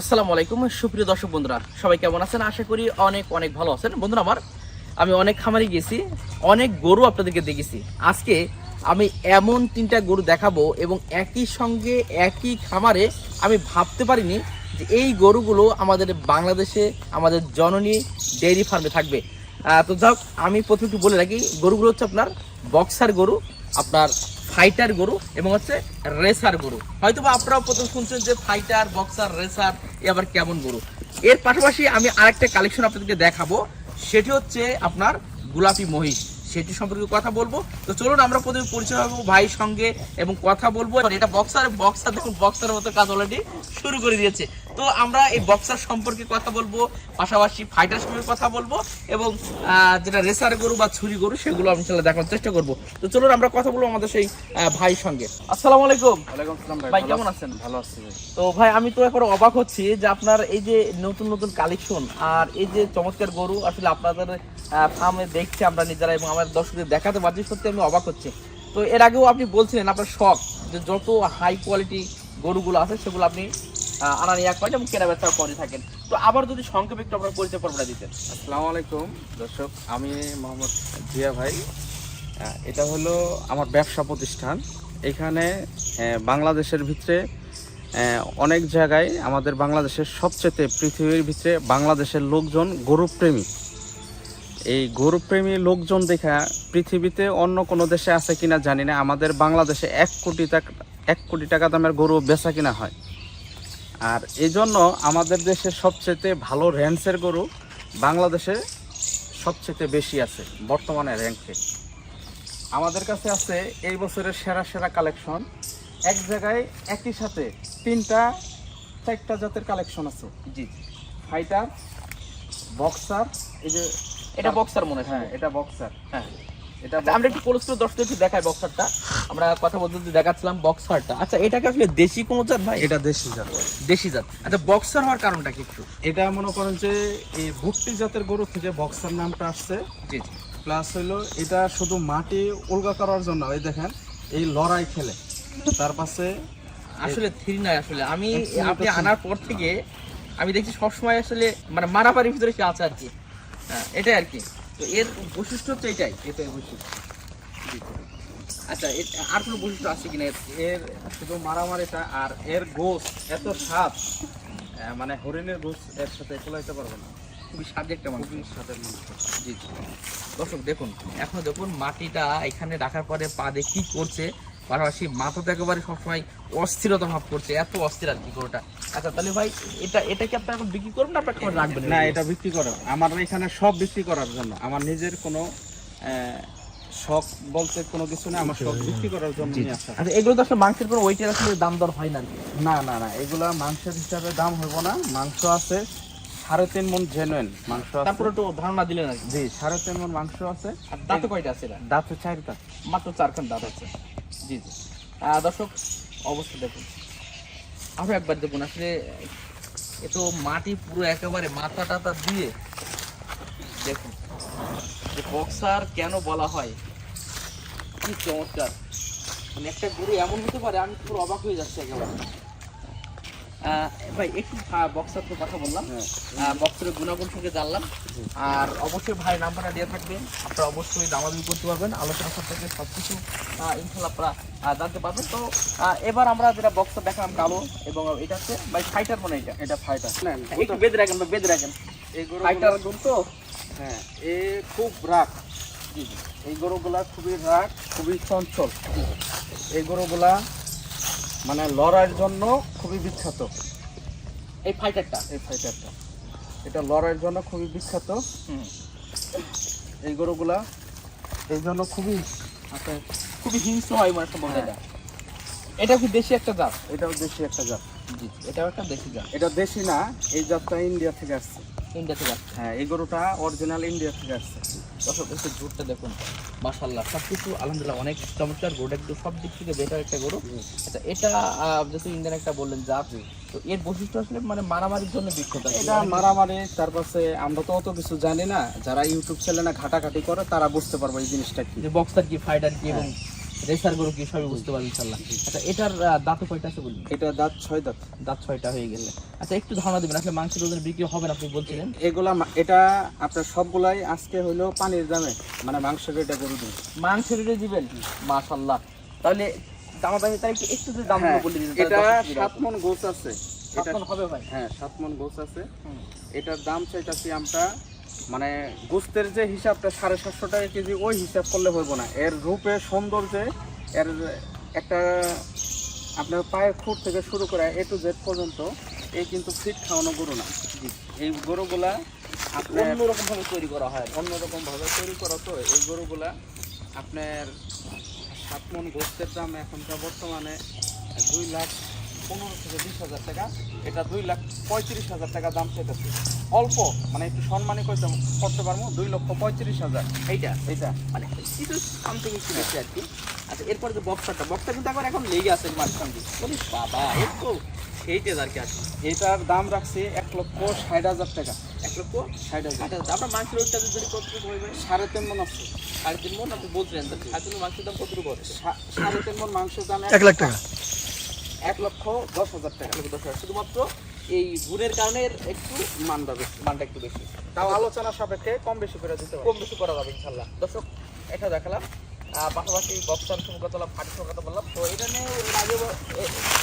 আসসালামু আলাইকুম, সুপ্রিয় দর্শক বন্ধুরা। সবাই কেমন আছেন? আশা করি অনেক অনেক ভালো আছেন। বন্ধুরা আমার, আমি অনেক খামারে গেছি অনেক গরু আপনাদেরকে দেখেছি। আজকে আমি এমন তিনটা গরু দেখাবো এবং একই সঙ্গে একই খামারে আমি ভাবতে পারিনি যে এই গরুগুলো আমাদের বাংলাদেশে, আমাদের জননী ডেয়ারি ফার্মে থাকবে। তো যাক, আমি প্রথমে একটু বলে রাখি, গরুগুলো হচ্ছে আপনার বক্সার গরু। আপনার ফাইটার গরু এবং হচ্ছে রেসার গরু। হয়তো বা আপনারাও প্রথম শুনছেন যে ফাইটার বক্সার রেসার এ আবার কেমন গরু। এর পাশাপাশি আমি আরেকটা কালেকশন আপনাদেরকে দেখাবো, সেটি হচ্ছে আপনার গোলাপি মহিষ। সেটি সম্পর্কে কথা বলব। তো চলুন আমরা প্রথমে পরিচয় হব ভাইয়ের সঙ্গে এবং কথা বলব। এটা বক্সার বক্সার দেখুন বক্সার মতো কাজ অলরেডি শুরু করে দিয়েছে। তো আমরা এই বক্সার সম্পর্কে কথা বলব পাশাপাশি ফাইটার সম্পর্কে কথা বলব এবং যেটা রেসার গরু বা ছুরি গরু সেগুলো আমি ইনশাল্লাহ দেখার চেষ্টা করব। তো চলুন আমরা কথা বলব আমাদের সেই ভাইয়ের সঙ্গে। আসসালামু আলাইকুম। ভাই ভাই কেমন আছেন? ভালো আছি তো ভাই আমি তো এখন অবাক হচ্ছি যে আপনার এই যে নতুন নতুন কালেকশন আর এই যে চমৎকার গরু আসলে আপনাদের ফার্মে দেখছি আমরা নিজেরা এবং আমার দর্শকদের দেখাতে পারছি সত্যি আমি অবাক হচ্ছি। তো এর আগেও আপনি বলছিলেন আপনার শখ যে যত হাই কোয়ালিটি গরুগুলো আছে সেগুলো আপনি আনা নিয়ে করেন এবং কেনা বেচা করে থাকেন। তো আবার যদি সংক্ষেপে একটু আপনার পরিচয় পর্বটা দিতেন। আসসালামু আলাইকুম, দর্শক, আমি মোহাম্মদ জিয়া ভাই। এটা হলো আমার ব্যবসা প্রতিষ্ঠান। এখানে বাংলাদেশের ভিতরে অনেক জায়গায় আমাদের বাংলাদেশের সবচেয়ে পৃথিবীর ভিতরে বাংলাদেশের লোকজন গরুপ্রেমী। এই গরুপ্রেমী লোকজন দেখা পৃথিবীতে অন্য কোনো দেশে আছে কিনা জানি না। আমাদের বাংলাদেশে এক কোটি টাকা, এক কোটি টাকা দামের গরু বেচা কিনা হয়। আর এই জন্য আমাদের দেশে সবচেয়ে ভালো র্যান্সের গরু বাংলাদেশে সবচেয়ে বেশি আছে বর্তমানে র্যাঙ্কে। আমাদের কাছে আছে এই বছরের সেরা সেরা কালেকশন। এক জায়গায় একই সাথে তিনটা চারটা জাতের কালেকশন আছে। জি ফাইটার বক্সার এই যে এটা বক্সার মনে হয়। হ্যাঁ এটা বক্সার। হ্যাঁ। এটা আমরা একটু দেখাই বক্সারটা আমরা কথা বলতে বলতে দেখাচ্ছিলাম বক্সারটা আচ্ছা এটাকে আসলে দেশি কোনো জাত ভাই? এটা দেশি জাত। দেশি জাত। আচ্ছা বক্সার হওয়ার কারণটা কি একটু? এটা মনে করেন যে এই ভুট্টি জাতের গরু থেকে বক্সার নামটা আসছে। জি জি। প্লাস হইল এটা শুধু মাটি উলগা করার জন্য এই দেখেন এই লড়াই খেলে। তার পাশে আসলে থ্রি নয় আসলে। আমি আপনি আনার পর থেকে আমি দেখছি সবসময় আসলে মানে মারামারির ভিতরে সে আছে আর কি। হ্যাঁ, এটাই আর কি। তো এর বৈশিষ্ট্য হচ্ছে এটাই এটাই বৈশিষ্ট্য। আচ্ছা এর আর কোনো বৈশিষ্ট্য আছে কিনা? এর? এর শুধু মারামারিটা আর এর গোস এত স্বাদ মানে হরিণের গোস এর সাথে খোলাইতে পারবে না। খুবই একটা মানুষ। খুবই স্বাদের মাংস জি জি। দর্শক দেখুন এখন দেখুন মাটিটা এখানে রাখার পরে পা দিয়ে কি করছে পাশাপাশি মাথাতে একেবারে সবসময় অস্থিরতা ভাব করছে এত অস্থির আর কি গরুটা। আচ্ছা তাহলে ভাই এটা এটা কি আপনার এখন বিক্রি করবেন না আপনার রাখবেন? না এটা বিক্রি করো। আমার এখানে সব বিক্রি করার জন্য। আমার নিজের কোনো শখ বলতে কোনো কিছু আমার সব বিক্রি করার জন্য আচ্ছা এগুলো তো আসলে মাংসের কোনো ওয়েটের আসলে দাম দর হয় না। না না না এগুলা মাংসের হিসাবে দাম হইব না। মাংস আছে সাড়ে তিন মন জেনুইন মাংস তারপরে একটু ধারণা দিলেন জি সাড়ে তিন মন মাংস আছে। আর দাঁতে কয়টা আছে দাঁতে চার দাঁত মাত্র চারখান দাঁত আছে। জি জি দর্শক, অবস্থা দেখুন। আরও একবার দেখুন, আসলে এ তো মাটি পুরো একেবারে মাথা টাথা দিয়ে দেখুন, যে বক্সার কেন বলা হয়? কি চমৎকার। মানে একটা গরু এমন হতে পারে, আমি পুরো অবাক হয়ে যাচ্ছি একেবারে। ভাই একটু বক্সার তো কথা বললাম। হ্যাঁ। বক্সের গুণাগুণ থেকে জানলাম। আর অবশ্যই ভাই নাম্বারটা দেওয়া থাকবে। আপনারা অবশ্যই দামাদামি করতে পারবেন। আলোচনা সম্পর্কে সব কিছু ইনশাল্লাহ আপনারা জানতে পারবেন। তো এবার আমরা যেটা বক্সটা দেখালাম কালো এবং এটা হচ্ছে ভাই ফাইটার মনে এটা। এটা ফাইটার একটু বেঁধে রাখেন বা বেঁধে রাখেন। এই গরু ফাইটার গুণ তো হ্যাঁ এ খুব রাগ। এই গরুগুলা খুবই রাগ খুবই চঞ্চল। এই গরুগুলা মানে লড়াইয়ের জন্য খুবই বিখ্যাত। এই ফাইটারটা এই ফাইটারটা এটা লড়াইয়ের জন্য খুবই বিখ্যাত। এই গরুগুলা এই জন্য খুবই আচ্ছা খুবই হিংস্র হয় মানে সম্ভবত হ্যাঁ। এটা এটা কি দেশি একটা জাত? এটাও দেশি একটা জাত। জি এটাও একটা দেশি জাত। এটা দেশি না এই জাতটা ইন্ডিয়া থেকে আসছে। ইন্ডিয়া থেকে আসছে। হ্যাঁ এই গরুটা অরিজিনাল ইন্ডিয়া থেকে আসছে। দর্শক একটু জোরটা দেখুন। মাসাল্লাহ সব কিছু আলহামদুলিল্লাহ অনেক চমৎকার গরু একটু সব দিক থেকে বেটার একটা গরু। আচ্ছা এটা যেহেতু ইন্ডিয়ান একটা বললেন জাত তো এর বৈশিষ্ট্য আসলে মানে মারামারির জন্য বিখ্যাত এটা মারামারি তারপরে আমরা তো অত কিছু জানি না। যারা ইউটিউব চ্যানেলে ঘাটাঘাটি করে তারা বুঝতে পারব এই জিনিসটা কি। যে বক্সার কি ফাইটার কি এবং রেসার গরু কি সবই বুঝতে পারবেন ইনশাল্লাহ আচ্ছা এটার দাঁতে কয়টা আছে বলুন? এটা দাঁত ছয় দাঁত। দাঁত ছয়টা হয়ে গেলে। আচ্ছা একটু ধারণা দেবেন আসলে মাংসের ওজন বিক্রি হবে না আপনি বলছিলেন? এগুলা এটা আপনার সবগুলাই আজকে হইল পানির দামে মানে মাংসের এটা গরু দিন মাংসের রেটে দিবেন? মাশাল্লাহ তাহলে দামা দামি তাই একটু একটু দামগুলো হ্যাঁ, বলে দিতেন এটা সাত মন গোছ আছে। সাত এটা মণ হবে ভাই? হ্যাঁ সাত মন গোছ আছে। এটার দাম চাইতাছি আমরা মানে গোস্তের যে হিসাবটা সাড়ে সাতশো টাকা কেজি, ওই হিসাব করলে হইব না। এর রূপে সৌন্দর্যে এর একটা আপনার পায়ের খুঁট থেকে শুরু করে এ টু জেড পর্যন্ত এই কিন্তু ফিট খাওয়ানো গরু না। এই গরুগুলা আপনার অন্যরকম ভাবে তৈরি করা হয় অন্যরকম ভাবে তৈরি করা তো, এই গরুগুলা আপনার সাত মন গোস্তের দাম এখনকার বর্তমানে দুই লাখ পনেরো থেকে বিশ হাজার টাকা। এটা দুই লাখ পঁয়ত্রিশ হাজার টাকা দাম চেয়েছে অল্প মানে একটু সম্মানী করতে করতে পারব দুই লক্ষ পঁয়ত্রিশ হাজার। এইটা এইটা মানে কিছু সামথিং একটু বেশি আর কি। আচ্ছা এরপর যে বক্সারটা বক্সটা কিন্তু এখন এখন লেগে আছে মাঝখান সঙ্গে বলি বাবা এর তো সেইটা আর কি আছে। এটার দাম রাখছি এক লক্ষ ষাট হাজার টাকা। এক লক্ষ ষাট হাজার। আচ্ছা আপনার মাংসের ওইটা যদি কতটুকু হবে সাড়ে তিন মন আছে। সাড়ে তিন মন আপনি বলছিলেন সাড়ে তিন মাংসের দাম কতটুকু হচ্ছে সাড়ে তিন মন মাংসের দাম এক লাখ টাকা। এক লক্ষ দশ হাজার টাকা দশ হাজার। শুধুমাত্র এই গুণের কারণে একটু মানটা বেশি মানটা একটু বেশি। তাও আলোচনা সাপেক্ষে কম বেশি করে দিতে কম বেশি করা যাবে ইনশাল্লাহ দর্শক এটা দেখালাম। পাশাপাশি বক্সার ফাটির সঙ্গে কথা বললাম তো এটা নিয়ে আগে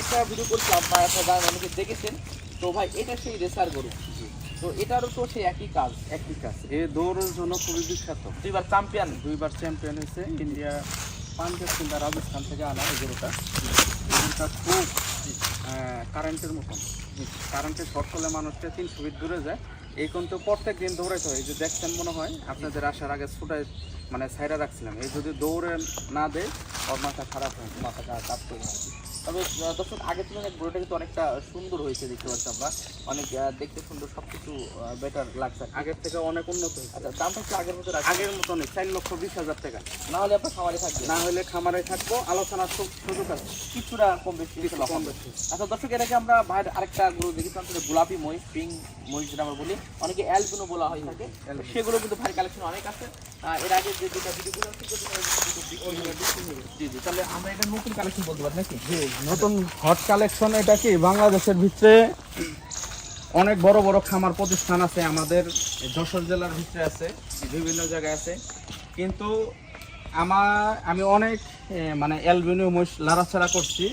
একটা ভিডিও করছিলাম বা একটা গান অনেকে দেখেছেন। তো ভাই এটা সেই রেসার গরু। তো এটারও তো সেই একই কাজ। একই কাজ। এ দৌড়ের জন্য খুবই বিখ্যাত। দুইবার চ্যাম্পিয়ন দুইবার চ্যাম্পিয়ন হয়েছে। ইন্ডিয়া পাঞ্জাব কিংবা রাজস্থান থেকে আনা এই গরুটা। গরুটা খুব কারেন্টের মতন। কারেন্টের শর্ট করলে মানুষটা তিন ফিট দূরে যায়, এই কিন্তু প্রত্যেক দিন দৌড়াইতে হয়। এই যে দেখছেন মনে হয়, আপনাদের আসার আগে ছুটাই মানে সাইডে রাখছিলাম। এই যদি দৌড়ে না দেয়, ওর মাথা খারাপ হয়, মাথাটা কাপ করে। তবে দর্শক আগের তুলনায় গরুটা কিন্তু অনেকটা সুন্দর হয়েছে দেখতে পাচ্ছি আমরা। অনেক দেখতে সুন্দর সবকিছু বেটার লাগছে। আগের থেকে অনেক উন্নত আচ্ছা দামটা একটু আগের মতো আগের মতনই চার লক্ষ বিশ হাজার টাকা। না হলে আপনার খামারে থাকবে। না হলে খামারে থাকব আলোচনার সুযোগ আছে। কিছুটা কম বেশি কম। বেশি। আচ্ছা দর্শক এটাকে আমরা বাইরে আরেকটা গরু দেখেছিলাম সেটা গোলাপি মহিষ পিঙ্ক মহিষ যেটা আমরা বলি। অনেকে অ্যালবিনো বলা হয় থাকে সেগুলো কিন্তু ভারী কালেকশন অনেক আছে। এর আগে যে দুটা। জি জি তাহলে আমরা এটা নতুন কালেকশন বলতে পারি নাকি? নতুন হট কালেকশন এটা কি বাংলাদেশের ভিতরে অনেক বড় বড় খামার প্রতিষ্ঠান আছে আমাদের যশোর জেলার ভিতরে আছে বিভিন্ন জায়গায় আছে। কিন্তু আমার আমি অনেক মানে অ্যালবিনিও মহিষ লাড়াছাড়া করছি।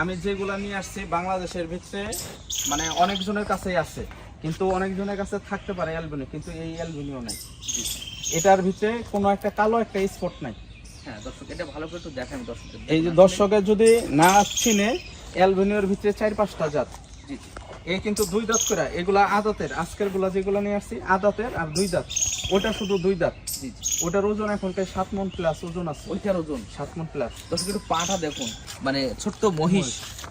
আমি যেগুলা নিয়ে আসছি বাংলাদেশের ভিতরে মানে অনেকজনের কাছেই আছে। কিন্তু অনেকজনের কাছে থাকতে পারে অ্যালবিনিও কিন্তু এই অ্যালবিনিও নাই। এটার ভিতরে কোনো একটা কালো একটা স্পট নাই। হ্যাঁ দর্শক এটা ভালো করে একটু দেখেন দর্শকদের এই যে দর্শকের যদি না চিনে অ্যালবেনিয়ার ভিতরে চার পাঁচটা জাত। জি জি। এই কিন্তু দুই দাঁত করে এগুলা আদাতের আজকেরগুলা যেগুলো নিয়ে আসছি আদাতের আর দুই দাঁত। ওটা শুধু দুই দাঁত। ওটার ওজন এখনকার সাত মন প্লাস ওজন আছে। ওইটার ওজন? সাত মন প্লাস দর্শক একটু পাটা দেখুন মানে ছোট্ট মহিষ।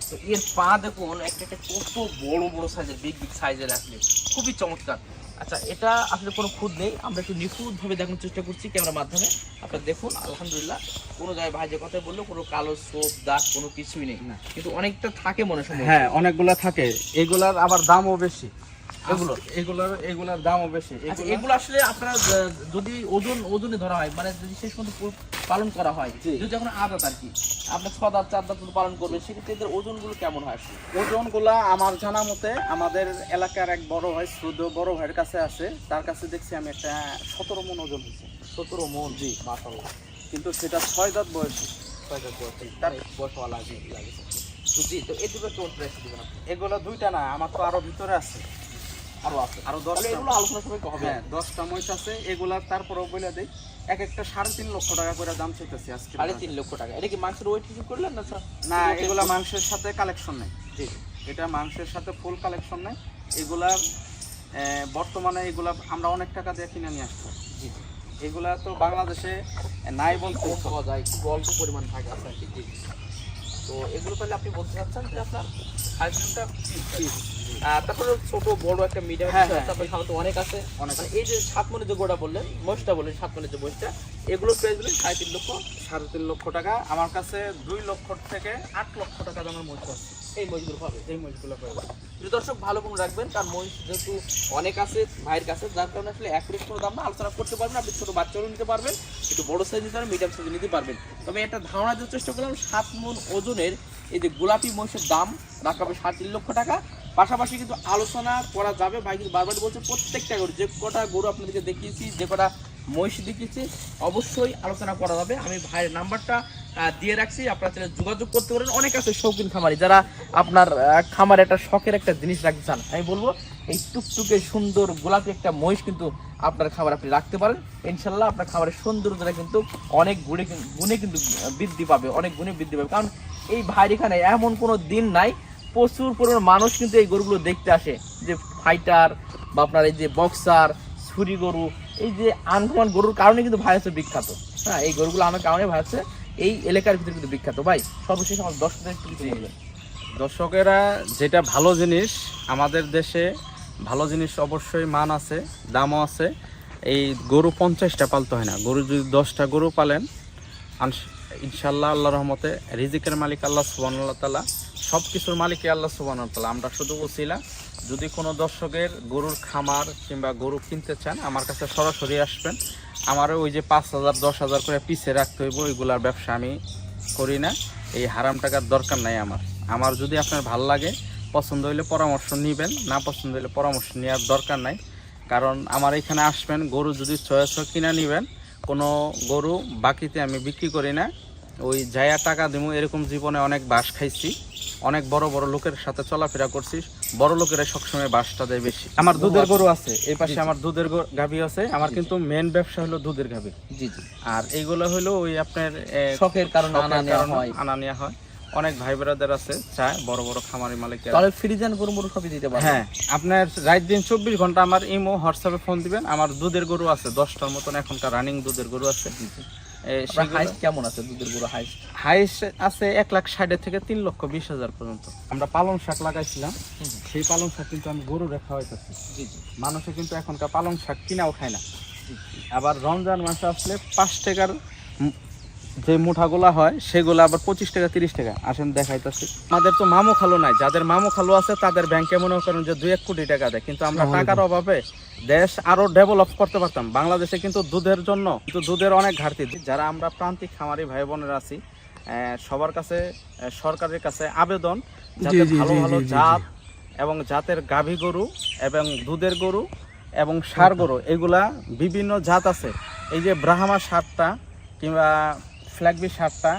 তো এর পা দেখুন একটা একটা কত বড় বড় সাইজের বিগ বিগ সাইজের আসলে খুবই চমৎকার। আচ্ছা এটা আসলে কোনো খুদ নেই। আমরা একটু নিখুঁত ভাবে দেখানোর চেষ্টা করছি ক্যামেরার মাধ্যমে। আপনারা দেখুন আলহামদুলিল্লাহ কোনো জায়গায় ভাই যে কথা বলল কোনো কালো সোপ দাগ কোনো কিছুই নেই। না। কিন্তু অনেকটা থাকে মনে হয় হ্যাঁ অনেকগুলা থাকে। এগুলার আবার দামও বেশি। এগুলো? এগুলার এগুলার দামও বেশি। আচ্ছা এগুলো আসলে আপনারা যদি ওজন ওজনে ধরা হয় মানে যদি শেষ পর্যন্ত পালন করা হয়। যদি আদাত আর কি আপনার ছ দাঁত চার দাঁত পালন করবে সেক্ষেত্রে এদের ওজনগুলো কেমন হয় আসলে? ওজনগুলা আমার জানা মতে আমাদের এলাকার এক বড় ভাই শ্রদ্ধেয় বড় ভাইয়ের কাছে আছে। তার কাছে দেখছি আমি একটা সতেরো মন ওজন হয়েছে। সতেরো মন? জি। মাসাল্লাহ কিন্তু সেটা ছয় দাঁত বয়স। ছয় দাঁত বয়স তার বয়সওয়ালা লাগে তো জি তো দুটো কেমন প্রাইস দিবেন এগুলো দুইটা না আমার তো আরও ভিতরে আছে। আরও আছে। আরও তাহলে দশটা এগুলো আলোচনা সবাই হবে। হ্যাঁ দশটা মহিষ আছে এগুলার তারপরেও বলে দেই এক একটা সাড়ে তিন লক্ষ টাকা করে দাম চাইতেছি আজকে সাড়ে তিন লক্ষ টাকা। এটা কি মাংসের ওয়েট হিসেবে করলেন না স্যার? না এগুলা মাংসের সাথে কালেকশন নেই। জি। এটা মাংসের সাথে ফুল কালেকশন নেই। বর্তমানে এগুলা আমরা অনেক টাকা দিয়ে কিনে নিয়ে আসছি। জি। এগুলা তো বাংলাদেশে নাই বলতে। পাওয়া যায় খুব অল্প পরিমাণ থাকে আপনার। তো এগুলো তাহলে আপনি বলতে চাচ্ছেন যে আপনার তারপরে ছোট বড় একটা মিডিয়াম হ্যাঁ, হ্যাঁ। তারপরে সাধারণত অনেক আছে। অনেক মানে এই যে সাত মনে যে গোড়া বললেন মহিষটা বললেন সাত মনে যে মহিষটা এগুলো প্রাইস বললেন সাড়ে তিন লক্ষ সাড়ে তিন লক্ষ টাকা। আমার কাছে দুই লক্ষ থেকে আট লক্ষ টাকা দামের মহিষ আছে। এই মহিষগুলো পাবে এই মহিষগুলো পাবে প্রিয় দর্শক ভালো করে রাখবেন কারণ মহিষ যেহেতু অনেক আছে ভাইয়ের কাছে যার কারণে আসলে এক কোনো দাম না আলোচনা করতে পারবেন আপনি ছোট বাচ্চারও নিতে পারবেন একটু বড় সাইজ নিতে পারবেন মিডিয়াম সাইজ নিতে পারবেন। তবে একটা ধারণা দেওয়ার চেষ্টা করলাম সাত মন ওজনের এই যে গোলাপি মহিষের দাম রাখা হবে সাড়ে তিন লক্ষ টাকা। পাশাপাশি কিন্তু আলোচনা করা যাবে। ভাই কিন্তু বারবার বলছে, প্রত্যেকটা গরু, যে কটা গরু আপনাদেরকে দেখিয়েছি, যে কটা মহিষ দেখিয়েছি, অবশ্যই আলোচনা করা যাবে। আমি ভাইয়ের নাম্বারটা দিয়ে রাখছি। আপনারা চাইলে যোগাযোগ করতে পারেন। অনেক আছে শৌখিন খামারি, যারা আপনার খামারে একটা শখের একটা জিনিস রাখতে চান। আমি বলব, এই টুকটুকে সুন্দর গোলাপি একটা মহিষ কিন্তু আপনার খাবার আপনি রাখতে পারেন। ইনশাল্লাহ আপনার খাবারের সৌন্দর্যটা কিন্তু অনেক গুণে গুণে কিন্তু বৃদ্ধি পাবে, অনেক গুণে বৃদ্ধি পাবে। কারণ এই ভাইয়ের এখানে এমন কোনো দিন নাই। প্রচুর পরিমাণ মানুষ কিন্তু এই গরুগুলো দেখতে আসে। যে ফাইটার বা আপনার এই যে বক্সার ছুরি গরু, এই যে আনকমন গরুর কারণে কিন্তু ভাই হচ্ছে বিখ্যাত। হ্যাঁ এই গরুগুলো আনার কারণে ভাই হচ্ছে এই এলাকার ভিতরে কিন্তু বিখ্যাত। ভাই, সর্বশেষ আমার দর্শকদের কিছু বলবেন। দর্শকেরা, যেটা ভালো জিনিস, আমাদের দেশে ভালো জিনিস অবশ্যই মান আছে, দামও আছে। এই গরু পঞ্চাশটা পালতে হয় না। গরু যদি দশটা গরু পালেন ইনশাল্লাহ আল্লাহ রহমতে রিজিকের মালিক আল্লাহ সুবান আল্লাহ তালা সব কিছুর মালিকই আল্লাহ সুবান আমরা শুধু উছিলা যদি কোনো দর্শকের গরুর খামার কিংবা গরু কিনতে চান, আমার কাছে সরাসরি আসবেন। আমারও ওই যে পাঁচ হাজার, দশ হাজার করে পিছিয়ে রাখতে হইব, ওইগুলার ব্যবসা আমি করি না। এই হারাম টাকার দরকার নাই আমার। আমার যদি আপনার ভালো লাগে, পছন্দ হইলে পরামর্শ নেবেন, না পছন্দ হইলে পরামর্শ নেওয়ার দরকার নাই। কারণ আমার এখানে আসবেন, গরু যদি ছয়শো কিনা নেবেন, কোনো গরু বাকিতে আমি বিক্রি করি না। ওই জায়া টাকা দিব এরকম জীবনে অনেক বাস খাইছি। অনেক বড় বড় লোকের সাথে চলাফেরা করছি। বড় লোকেরা সবসময় বাসটা দেয় বেশি। আমার দুধের গরু আছে এই পাশে। আমার দুধের গাভী আছে। আমার। কিন্তু মেন ব্যবসা হলো দুধের গাভী। জি জি। আর এইগুলো হলো ওই আপনার শখের কারণে আনা নেওয়া হয়। আনা নেওয়া হয়। অনেক ভাই ব্রাদার আছে চায় বড় বড় খামারি মালিক তাহলে ফ্রিজান গরু মরু সবই দিতে পারবেন। হ্যাঁ আপনার রাত দিন চব্বিশ ঘণ্টা আমার ইমো হোয়াটসঅ্যাপে ফোন দিবেন। আমার দুধের গরু আছে দশটার মতন এখনকার রানিং দুধের গরু আছে। হাইস্ট কেমন আছে? দুধের গরু হাইস্ট হাইস্ট আছে এক লাখ ষাটের থেকে তিন লক্ষ বিশ হাজার পর্যন্ত। আমরা পালং শাক লাগাইছিলাম। সেই পালং শাক কিন্তু আমি গরু রেখা হইতেছি। জি জি। মানুষে কিন্তু এখনকার পালং শাক কিনাও খায় না। আবার রমজান মাসে আসলে পাঁচ টাকার যে মুঠাগুলা হয় সেগুলো আবার পঁচিশ টাকা তিরিশ টাকা। আসেন দেখাইতেছি। আমাদের তো মামো খালো নাই। যাদের মামো খালো আছে তাদের ব্যাংকে মনে করেন যে দুই এক কোটি টাকা দেয়। কিন্তু আমরা টাকার অভাবে দেশ আরও ডেভেলপ করতে পারতাম। বাংলাদেশে কিন্তু দুধের জন্য কিন্তু দুধের অনেক ঘাটতি। যারা আমরা প্রান্তিক খামারি ভাই বোনেরা আছি সবার কাছে সরকারের কাছে আবেদন যাতে ভালো ভালো জাত এবং জাতের গাভী গরু এবং দুধের গরু এবং সার গরু এগুলা বিভিন্ন জাত আছে। এই যে ব্রাহ্মা সারটা কিংবা ফ্ল্যাগবি সারটা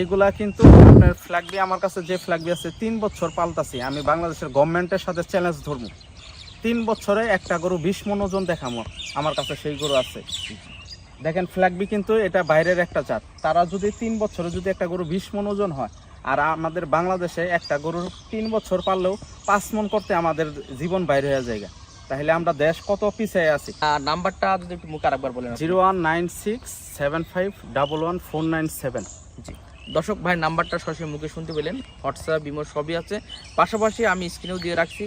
এগুলা কিন্তু আপনার ফ্ল্যাগবি আমার কাছে যে ফ্ল্যাগবি আছে, তিন বছর পাল্টাছি আমি বাংলাদেশের গভর্নমেন্টের সাথে চ্যালেঞ্জ ধরবো। তিন বছরে একটা গরু বিশ মন ওজন দেখামো, আমার কাছে সেই গরু আছে। দেখেন ফ্ল্যাগবি কিন্তু এটা বাইরের একটা জাত। তারা যদি তিন বছরে যদি একটা গরু বিশ মন ওজন হয়, আর আমাদের বাংলাদেশে একটা গরুর তিন বছর পারলেও পাঁচ মন করতে আমাদের জীবন বাইরে হয়ে যায় তাহলে আমরা দেশ কত পিছিয়ে আছি? আর নাম্বারটা যদি একটু মুখে আরেকবার বলেন zero one nine six seven five double one four nine seven. জি। দর্শক ভাই নাম্বারটা সরাসরি মুখে শুনতে পেলেন। হোয়াটসঅ্যাপ বিমো সবই আছে। পাশাপাশি আমি স্ক্রিনেও দিয়ে রাখছি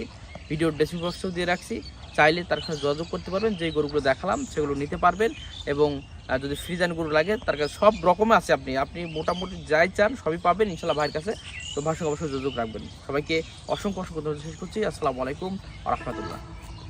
ভিডিও ডেসক্রিপশন বক্সেও দিয়ে রাখছি। চাইলে তার সাথে যোগাযোগ করতে পারবেন যে গরুগুলো দেখালাম সেগুলো নিতে পারবেন এবং যদি ফ্রিজান গরু লাগে তার কাছে সব রকমের আছে আপনি। আপনি মোটামুটি যাই চান সবই পাবেন ইনশাল্লাহ ভাইয়ের কাছে। তো সঙ্গে অবশ্যই যোগাযোগ রাখবেন। সবাইকে অসংখ্য অসংখ্য ধন্যবাদ শেষ করছি। আসসালামু আলাইকুম রহমতুল্লাহ।